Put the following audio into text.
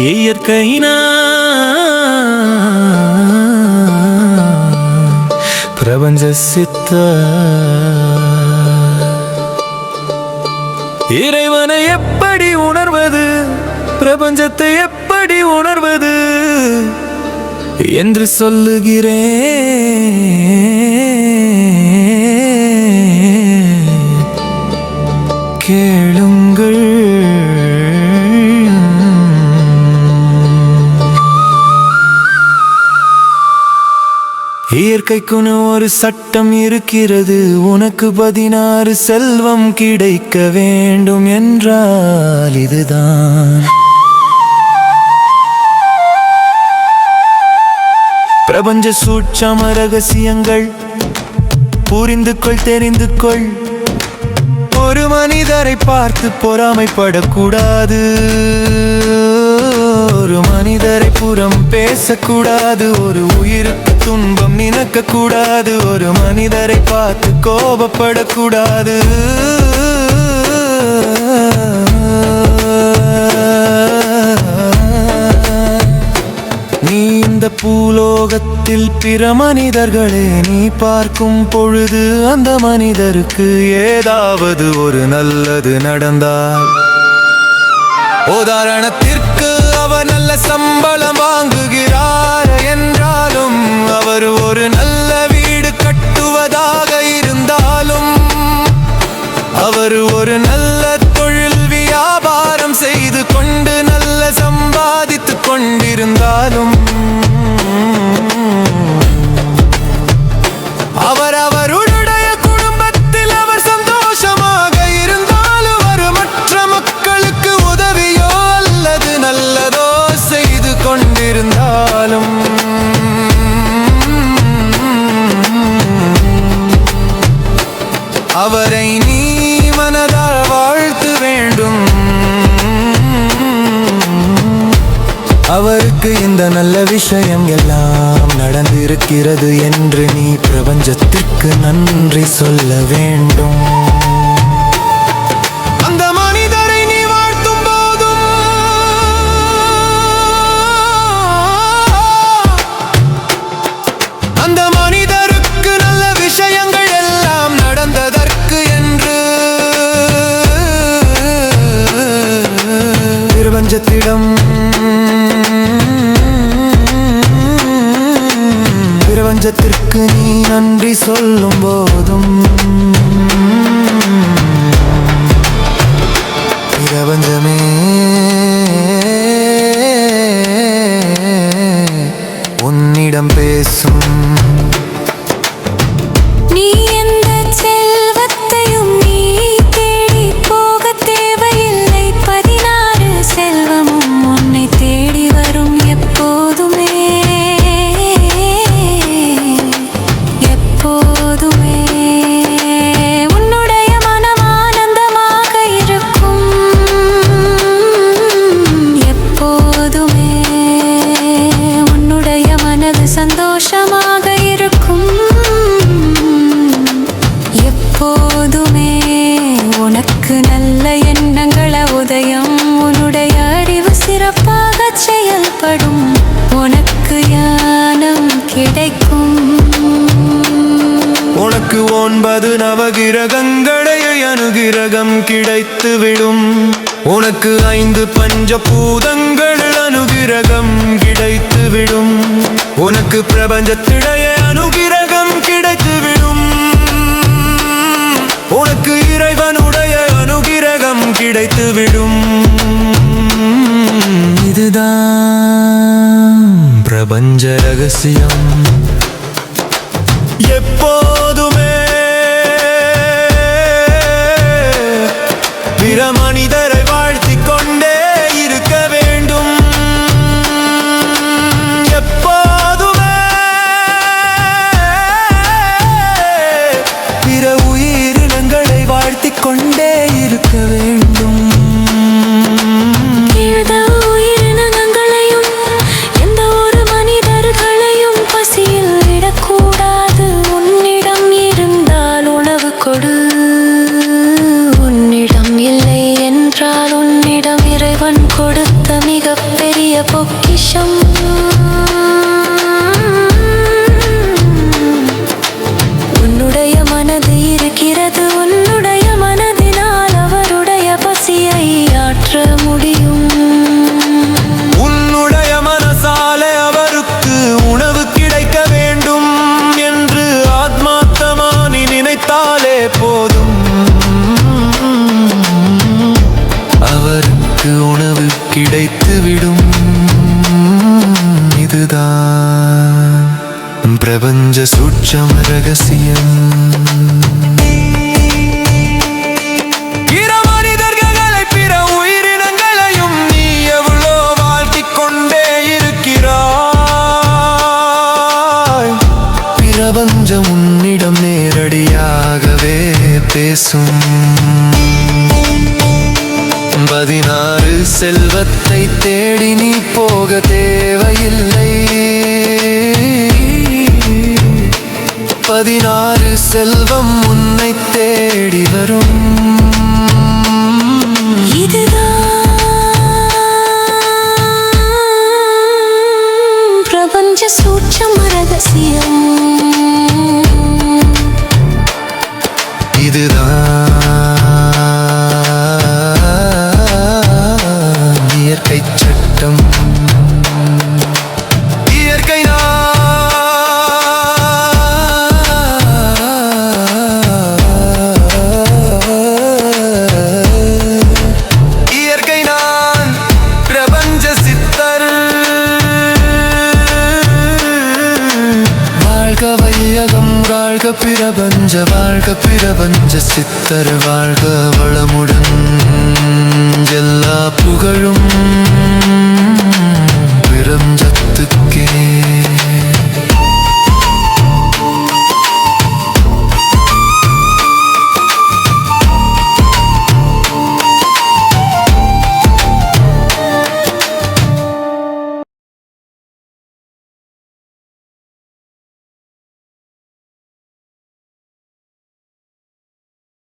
இயற்கையினா பிரபஞ்ச சித்த இறைவனை எப்படி உணர்வது? பிரபஞ்சத்தை எப்படி உணர்வது? என்று சொல்லுகிறேன். இயற்கைக்குன்னு ஒரு சட்டம் இருக்கிறது. உனக்கு பதினாறு செல்வம் கிடைக்க வேண்டும் என்றால் இதுதான். பிரபஞ்ச சூட்சம ரகசியங்கள். புரிந்து கொள் தெரிந்து கொள். ஒரு மனிதரை பார்த்து பொறாமைப்படக்கூடாது. ஒரு மனிதரை புறம் பேசக்கூடாது. ஒரு உயிருக்கு துன்பம் நினைக்க கூடாது ஒரு மனிதரை பார்த்து கோபப்படக்கூடாது. நீ இந்த பூலோகத்தில் பிற மனிதர்களே நீ பார்க்கும் பொழுது அந்த மனிதருக்கு ஏதாவது ஒரு நல்லது நடந்தால். உதாரணத்திற்கு அவ நல்ல சம்பளம் வாங்கு அவருக்கு இந்த நல்ல விஷயம் எல்லாம் நடந்திருக்கிறது என்று நீ பிரபஞ்சத்திற்கு நன்றி சொல்ல வேண்டும். அந்த பிரபஞ்சத்திற்கு நீ நன்றி சொல்லும் போதும். பிரபஞ்சமே. உன்னிடம் பேசும் ஒன்பது நவகிரகங்களை அனுகிரகம் கிடைத்து விடும். உனக்கு ஐந்து பஞ்சபூதங்கள் அனுகிரகம் கிடைத்து விடும். உனக்கு பிரபஞ்சத்திடைய அனுகிரகம் கிடைத்து விடும். உனக்கு இறைவனுடைய அனுகிரகம் கிடைத்து விடும். இதுதான் பிரபஞ்ச ரகசியம். பிற பிரபஞ்ச சூட்சம ரகசியம் பிரபஞ்சம் உன்னிடம் நேரடியாகவே பேசும் பதினாறு செல்வத்தை தேடி நீ போக தேவையில்லை பதினாறு செல்வம் உன்னை தேடி வரும். இதுதான் பிரபஞ்ச சூட்சம் ரகசியம். சித்தர் வாழ்க